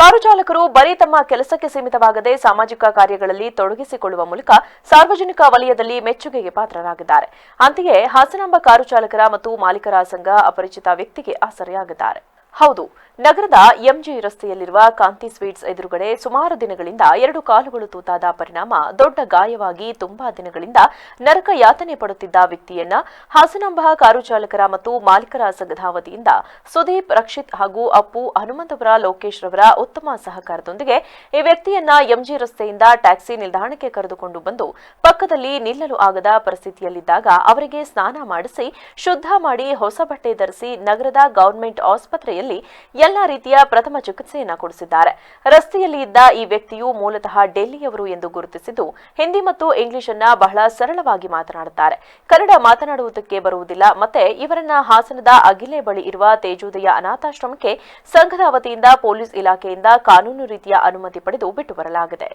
Car ಚಾಲಕರು ಬರೀ ತಮ್ಮ ಕೆಲಸಕ್ಕೆ ಸೀಮಿತವಾಗದೆ ಸಾಮಾಜಿಕ ಕಾರ್ಯಗಳಲ್ಲಿ ತೊಡಗಿಸಿಕೊಳ್ಳುವ ಮೂಲಕ ಸಾರ್ವಜನಿಕ ವಲಯದಲ್ಲಿ ಮೆಚ್ಚುಗೆಗೆ ಪಾತ್ರರಾಗಿದ್ದಾರೆ. ಅಂತೆಯೇ ಹಾಸನಾಂಬ ಕಾರು ಚಾಲಕರ ಮತ್ತು ಮಾಲೀಕರ ಸಂಘ ಅಪರಿಚಿತ ವ್ಯಕ್ತಿಗೆ ಆಸರೆಯಾಗಿದ್ದಾರೆ. ಹೌದು, ನಗರದ ಎಂಜಿ ರಸ್ತೆಯಲ್ಲಿರುವ ಕಾಂತಿ ಸ್ವೀಟ್ಸ್ ಎದುರುಗಡೆ ಸುಮಾರು ದಿನಗಳಿಂದ ಎರಡು ಕಾಲುಗಳು ತೂತಾದ ಪರಿಣಾಮ ದೊಡ್ಡ ಗಾಯವಾಗಿ ತುಂಬಾ ದಿನಗಳಿಂದ ನರಕ ಯಾತನೆ ಪಡುತ್ತಿದ್ದ ವ್ಯಕ್ತಿಯನ್ನ ಹಾಸನಾಂಬ ಕಾರು ಚಾಲಕರ ಮತ್ತು ಮಾಲೀಕರ ಸಂಘದ ವತಿಯಿಂದ ಸುದೀಪ್, ರಕ್ಷಿತ್ ಹಾಗೂ ಅಪ್ಪು ಹನುಮಂತಪುರ ಲೋಕೇಶ್ ರವರ ಉತ್ತಮ ಸಹಕಾರದೊಂದಿಗೆ ಈ ವ್ಯಕ್ತಿಯನ್ನ ಎಂಜಿ ರಸ್ತೆಯಿಂದ ಟ್ಯಾಕ್ಸಿ ನಿಲ್ದಾಣಕ್ಕೆ ಕರೆದುಕೊಂಡು ಬಂದು ಪಕ್ಕದಲ್ಲಿ ನಿಲ್ಲಲು ಆಗದ ಪರಿಸ್ಥಿತಿಯಲ್ಲಿದ್ದಾಗ ಅವರಿಗೆ ಸ್ನಾನ ಮಾಡಿಸಿ ಶುದ್ಧ ಮಾಡಿ ಹೊಸ ಬಟ್ಟೆ ಧರಿಸಿ ನಗರದ ಗವರ್ಮೆಂಟ್ ಆಸ್ಪತ್ರೆಯಲ್ಲಿ ಎಲ್ಲಾ ರೀತಿಯ ಪ್ರಥಮ ಚಿಕಿತ್ಸೆಯನ್ನ ಕೊಡಿಸಿದ್ದಾರೆ. ರಸ್ತೆಯಲ್ಲಿ ಇದ್ದ ಈ ವ್ಯಕ್ತಿಯು ಮೂಲತಃ ಡೆಲ್ಲಿಯವರು ಎಂದು ಗುರುತಿಸಿದ್ದು, ಹಿಂದಿ ಮತ್ತು ಇಂಗ್ಲಿಷ್ ಅನ್ನ ಬಹಳ ಸರಳವಾಗಿ ಮಾತನಾಡುತ್ತಾರೆ. ಕನ್ನಡ ಮಾತನಾಡುವುದಕ್ಕೆ ಬರುವುದಿಲ್ಲ, ಮತ್ತೆ ಇವರನ್ನ ಹಾಸನದ ಅಗಿಲೆ ಬಳಿ ಇರುವ ತೇಜೋದಯ ಅನಾಥಾಶ್ರಮಕ್ಕೆ ಸಂಘದ ಪೊಲೀಸ್ ಇಲಾಖೆಯಿಂದ ಕಾನೂನು ರೀತಿಯ ಅನುಮತಿ ಪಡೆದು ಬಿಟ್ಟು ಬರಲಾಗಿದೆ.